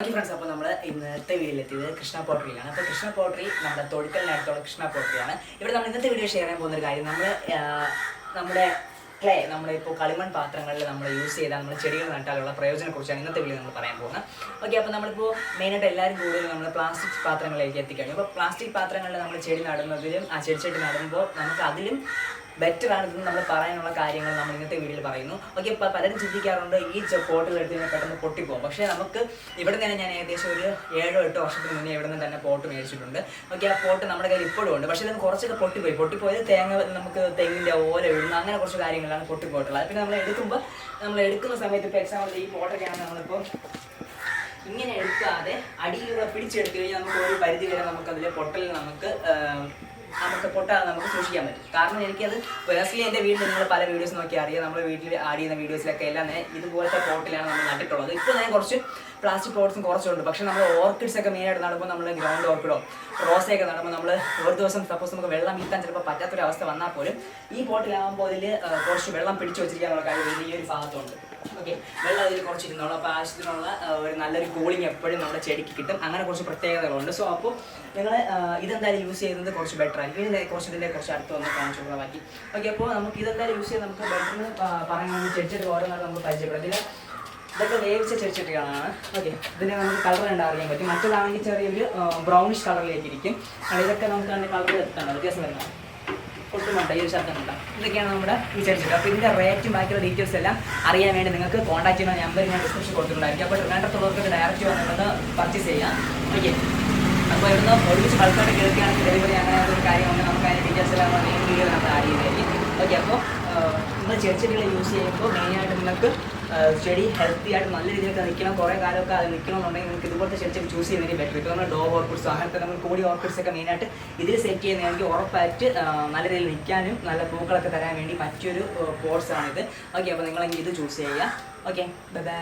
Okay friends അപ്പോൾ നമ്മൾ ഇന്നത്തെ വീട്ടിലെത്തിയത് കൃഷ്ണ പോട്ടറിയിലാണ് അപ്പോൾ കൃഷ്ണ പോട്ടറി നമ്മുടെ തൊഴിക്കലിനടുത്തുള്ള കൃഷ്ണ പോട്ടറിയാണ് ഇവിടെ നമ്മൾ ഇന്നത്തെ വീഡിയോ ഷെയർ ചെയ്യാൻ പോകുന്ന ഒരു കാര്യം നമ്മൾ നമ്മുടെ ക്ലേ നമ്മളിപ്പോൾ കളിമൺ പാത്രങ്ങളിൽ നമ്മൾ യൂസ് ചെയ്താൽ നമ്മൾ ചെടികൾ നട്ടാലുള്ള പ്രയോജനക്കുറിച്ചാണ് ഇന്നത്തെ വീഡിയോ നമ്മൾ പറയാൻ പോകുന്നത്. ഓക്കെ അപ്പോൾ നമ്മളിപ്പോൾ മെയിനായിട്ട് എല്ലാവരും കൂടുതൽ നമ്മൾ പ്ലാസ്റ്റിക് പാത്രങ്ങളിലേക്ക് എത്തിക്കഴിഞ്ഞു. അപ്പോൾ പ്ലാസ്റ്റിക് പാത്രങ്ങളിൽ നമ്മൾ ചെടി നടുന്നതിലും ആ ചെടി ചെടി നടുമ്പോൾ നമുക്ക് അതിലും ബെറ്റർ ആണ് ഇതെന്ന് നമ്മൾ പറയാനുള്ള കാര്യങ്ങൾ നമ്മൾ ഇന്നത്തെ വീഡിയോയിൽ പറയുന്നു. ഓക്കെ പലരും ചിന്തിക്കാറുണ്ട് ഈ പോട്ടുകൾ എടുത്ത് കഴിഞ്ഞാൽ പെട്ടെന്ന് പൊട്ടിപ്പോകും പക്ഷേ നമുക്ക് ഇവിടെ നിന്ന് ഞാൻ ഏകദേശം ഒരു ഏഴോ എട്ടോ വർഷത്തിന് മുന്നേ ഇവിടെ നിന്ന് തന്നെ പോട്ട് മേടിച്ചിട്ടുണ്ട്. ഓക്കെ ആ പോട്ട് നമ്മുടെ കയ്യിൽ ഇപ്പോഴും ഉണ്ട്. പക്ഷേ ഇതിന് കുറച്ചൊക്കെ പൊട്ടിപ്പോയി. പൊട്ടിപ്പോയത് തേങ്ങ നമുക്ക് തെങ്ങിന്റെ ഓല ഇടുന്നു അങ്ങനെ കുറച്ച് കാര്യങ്ങളാണ് പൊട്ടിപ്പോയിട്ടുള്ളത്. പിന്നെ നമ്മൾ എടുക്കുമ്പോൾ നമ്മൾ എടുക്കുന്ന സമയത്ത് ഇപ്പോൾ എക്സാമ്പിൾ ഈ പോട്ടൊക്കെയാണ് നമ്മളിപ്പോൾ ഇങ്ങനെ എടുക്കാതെ അടിയിലൂടെ പിടിച്ചെടുത്തു കഴിഞ്ഞാൽ നമുക്ക് ഒരു പരിധി വരെ നമുക്ക് അതിലെ പൊട്ടൽ നമുക്ക് പൊട്ടാതെ നമുക്ക് സൂക്ഷിക്കാൻ പറ്റും. കാരണം എനിക്കത് പേഴ്സണലി എന്റെ വീട്ടിൽ നിങ്ങൾ പല വീഡിയോസ് നോക്കി അറിയാം. നമ്മൾ വീട്ടിൽ ആഡ് ചെയ്യുന്ന വീഡിയോസിലൊക്കെ എല്ലാം ഇതുപോലത്തെ പോട്ടിലാണ് നമ്മൾ നട്ടിട്ടുള്ളത്. ഇപ്പോൾ ഞാൻ കുറച്ച് പ്ലാസ്റ്റിക് പോട്ട്സും കുറച്ചുണ്ട്. പക്ഷെ നമ്മൾ ഓർക്കിഡ്സ് ഒക്കെ മെയിനായിട്ട് നടുമ്പോൾ നമ്മൾ ഗ്രൗണ്ട് ഓർക്കിഡോ റോസയൊക്കെ നടുമ്പോൾ നമ്മൾ ഒരു ദിവസം സപ്പോസ് നമുക്ക് വെള്ളം വീട്ടാൻ ചിലപ്പോൾ പറ്റാത്തൊരവസ്ഥ വന്നാൽ പോലും ഈ പോട്ടിലാകുമ്പോൾ അതിൽ കുറച്ച് വെള്ളം പിടിച്ചു വെച്ചിരിക്കാനുള്ള കാര്യം ഈ ഒരു ഭാഗത്തുണ്ട്. ഓക്കെ. വെള്ളം അതിൽ കുറച്ചിരുന്നോളൂ. അപ്പോൾ ആവശ്യത്തിനുള്ള ഒരു നല്ലൊരു കൂളിംഗ് എപ്പോഴും നമ്മുടെ ചെടിക്ക് കിട്ടും. അങ്ങനെ കുറച്ച് പ്രത്യേകതകളുണ്ട്. സോ അപ്പോൾ നിങ്ങൾ ഇതെന്തായാലും യൂസ് ചെയ്യുന്നത് കുറച്ച് ബെറ്റർ ആയിരിക്കും. ഇതിന്റെ കുറച്ച് ഇതിന്റെ കുറച്ച് അടുത്ത് വന്ന് കാണിച്ചു കൊടുക്കാൻ ഓക്കെ അപ്പോൾ നമുക്ക് ഇതെന്തായാലും യൂസ് ചെയ്ത് നമുക്ക് ബെറ്റർ എന്ന് പറയുന്നത് ചെടിച്ചിട്ട് ഓരോന്നാണ് നമുക്ക് പരിചയപ്പെടും. ഇതിൽ ഇതൊക്കെ വേവിച്ച ചെടിച്ചട്ടികളാണ്. ഓക്കെ ഇതിനെ നമുക്ക് കളർ കണ്ട് അറിയാൻ പറ്റും. മറ്റേതാണെങ്കിൽ ചെറിയൊരു ബ്രൗണിഷ് കളറിലേക്ക് ഇരിക്കും. ഇതൊക്കെ നമുക്ക് അതിന്റെ കളർ എത്താണ്. വ്യത്യാസം വരുന്നത് ഒട്ടുമുണ്ട ഈ ഒരു ശബ്ദമുണ്ട്. ഇതൊക്കെയാണ് നമ്മുടെ ഈ അപ്പോൾ ഇതിന്റെ റേറ്റും ബാക്കിയുള്ള ഡീറ്റെയിൽസ് എല്ലാം അറിയാൻ വേണ്ടി നിങ്ങൾക്ക് കോൺടാക്ട് ചെയ്യുന്ന നമ്പർ ഞാൻ ഡിസ്ക്രിപ്ഷൻ കൊടുത്തിട്ടുണ്ടായിരിക്കും അപ്പോൾ വേണ്ടത്തുള്ളവർക്ക് ഡയറക്റ്റ് വന്നിട്ട് പർച്ചേസ് ചെയ്യാം. ഓക്കെ അപ്പോൾ ഇവിടുന്ന് ഒരുമിച്ച് ബൾക്കായിട്ട് കേൾക്കുകയാണെങ്കിൽ ഡെലിവറി അങ്ങനെ ഒരു കാര്യമുണ്ട് നമുക്ക് അതിന്റെ ഡീറ്റെയിൽസ് എല്ലാം മെയിൻ വീഡിയോ നമ്മൾ ആഡ് ചെയ്യുന്നതായിരിക്കും ഓക്കെ അപ്പോൾ നിങ്ങൾ ചെടിച്ചെടികൾ യൂസ് ചെയ്യുമ്പോൾ മെയിനായിട്ട് നിങ്ങൾക്ക് ചെടി ഹെൽത്തി ആയിട്ട് നല്ല രീതിയിലൊക്കെ നിൽക്കണം കുറേ കാലമൊക്കെ അത് നിൽക്കണമെന്നുണ്ടെങ്കിൽ നിങ്ങൾക്ക് ഇതുപോലത്തെ ചെടിച്ചെടി ചൂസ് ചെയ്യുന്നതിന് ബെറ്റർ ഇപ്പോൾ നമ്മൾ ഡോ ഓർക്കിഡ്സ് അങ്ങനത്തെ നമ്മൾ കൂടി ഓർക്കിഡ്സ് ഒക്കെ മെയിനായിട്ട് ഇതിൽ സെറ്റ് ചെയ്യുന്നതാണെങ്കിൽ ഉറപ്പായിട്ട് നല്ല രീതിയിൽ നിൽക്കാനും നല്ല പൂക്കളൊക്കെ തരാൻ വേണ്ടി പറ്റിയൊരു പോട്ട്സ് ഓക്കെ അപ്പോൾ നിങ്ങളെങ്കിൽ ഇത് ചൂസ് ചെയ്യുക. Okay bye bye